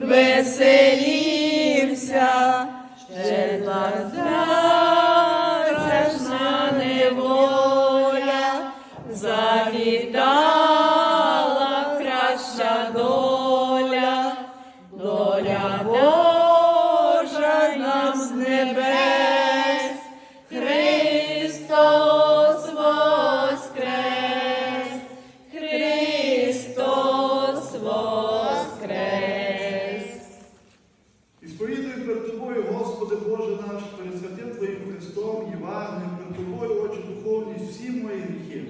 веселімся, щезла страшна неволя, завітала Перед тобою, Отче Духовний, всі мої гріхи,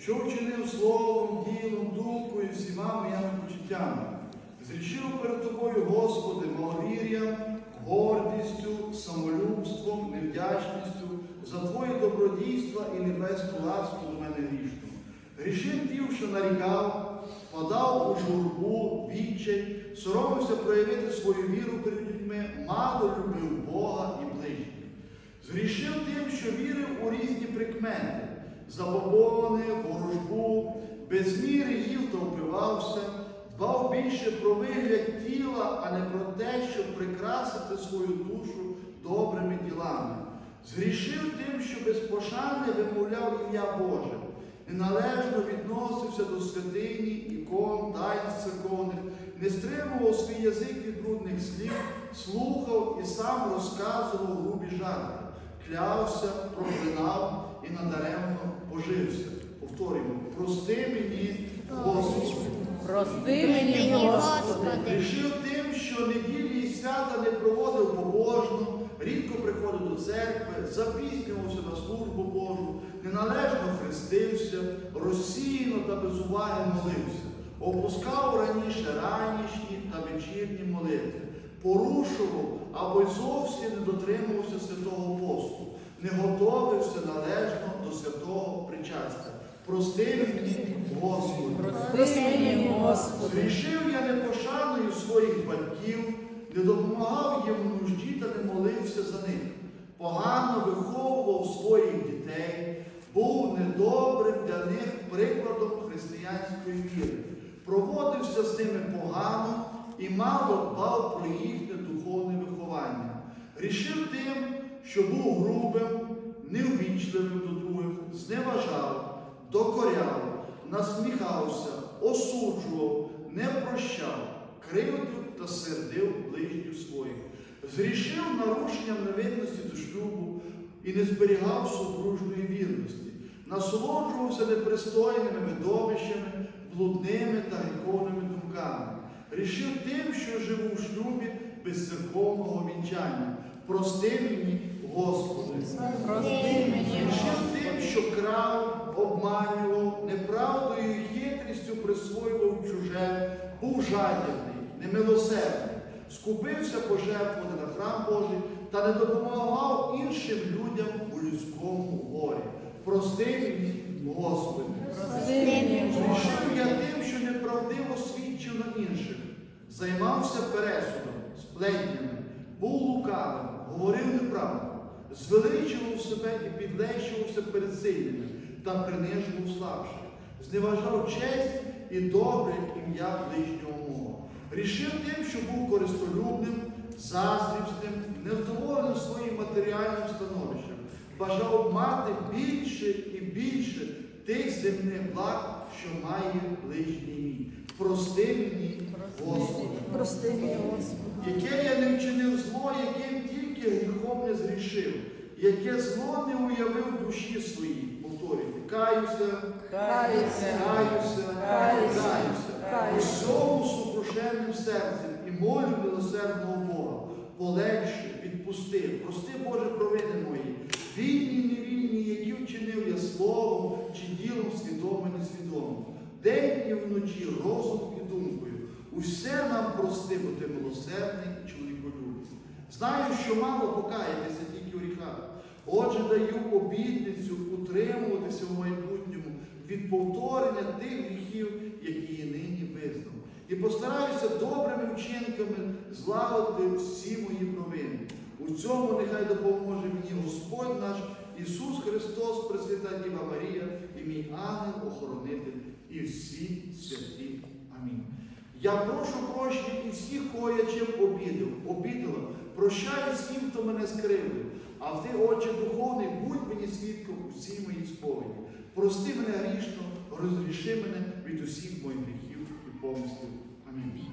що вчинив словом, ділом, думкою, всіма моїми почуттями. Зрішив перед тобою, Господи, маловір'ям, гордістю, самолюбством, невдячністю за Твої добродійства і небесну ласку до мене грішну. Грішив тів, що нарікав, подав у журбу, відчай, соромився проявити свою віру перед людьми, мало любив Бога і ближніх. Згрішив тим, що вірив у різні прикмети, забобони, ворожбу, без міри їв та впивався, дбав більше про вигляд тіла, а не про те, щоб прикрасити свою душу добрими ділами. Згрішив тим, що без пошани вимовляв ім'я Боже, неналежно відносився до святині, ікон, таїнств церковних, не стримував свій язик від брудних слів, слухав і сам розказував грубі жарти, клявся, проклинав і надаремно божився. Повторюємо, прости мені, Господи. Прости мені, Господи. Рішив тим, що неділі і свята не проводив побожно, рідко приходив до церкви, запізнювався на службу Божу, неналежно хрестився, розсіяно та без уваги молився, опускав раніше ранішні та вечірні молитви, порушував або й зовсім не дотримувався святого посту, не готовився належно до святого причастя. Прости мені, Господи. Прости мені, Господи. Зрішив я непошаною своїх батьків, не допомагав їм в нужді та не молився за них. Погано виховував своїх дітей, був недобрим для них прикладом християнської віри. Проводився з ними погано і мало дбав про духовне виховання. Рішив тим, що був грубим, неввічливим до других, зневажав, докоряв, насміхався, осуджував, не прощав, кривдив та сердив ближніх своїх, зрішив нарушенням невинності до шлюбу і не зберігав супружної вірності, насолоджувався непристойними видовищами, блудними та гріховними думками, рішив тим, що живу в шлюбі без церковного вінчання. Прости мені, Господи. Прости мені, тим, що крав, обманював, неправдою і хитрістю присвоював чуже, був жадібний, немилосердний, скупився пожертвувати на храм Божий та не допомагав іншим людям у людському горі. Прости мені, Господи. Прости мені, я тим, що неправдиво інших, займався пересудом, сплетнями, був лукавим, говорив неправду, звеличував себе і підлещувався перед сильними та принижував слабших, зневажав честь і добре ім'я ближнього мого. Рішив тим, що був користолюбним, заздрівсним, невдоволеним своїм матеріальним становищем, бажав мати більше і більше тих земних благ, що має ближній мій. Прости мені, Господи. Прости мені, Господи. Яке я не вчинив зло, яким тільки гріхом не зрішив, яке зло не уявив в душі своїй. Повторюйте, каюся, Каюся, каюся, Каюся. Усьому сукрушенним серцем і молю милосердного Бога. Полегши, відпусти, прости, Боже, провини мої, вільні невільні, які вчинив я словом чи ділом свідомо несвідомо. День і вночі, розумом і думкою. Усе нам прости, бо ти милосердний і чоловіколюбний. Знаю, що мало покаятися тільки у гріхах. Отже, даю обітницю утримуватися в майбутньому від повторення тих гріхів, які я нині визнав. І постараюся добрими вчинками злагодити всі мої провини. У цьому нехай допоможе мені Господь наш Ісус Христос, Пресвята Діва Марія і мій ангел охоронитель і всі святі. Я прошу прощення і всіх, кого я чим обідав, обідала. Прощаю всім, хто мене скривдив. А ти, Отче Духовний, будь мені свідком у всій моїй сповіді. Прости мене грішно, розріши мене від усіх моїх гріхів і помислів. Амінь.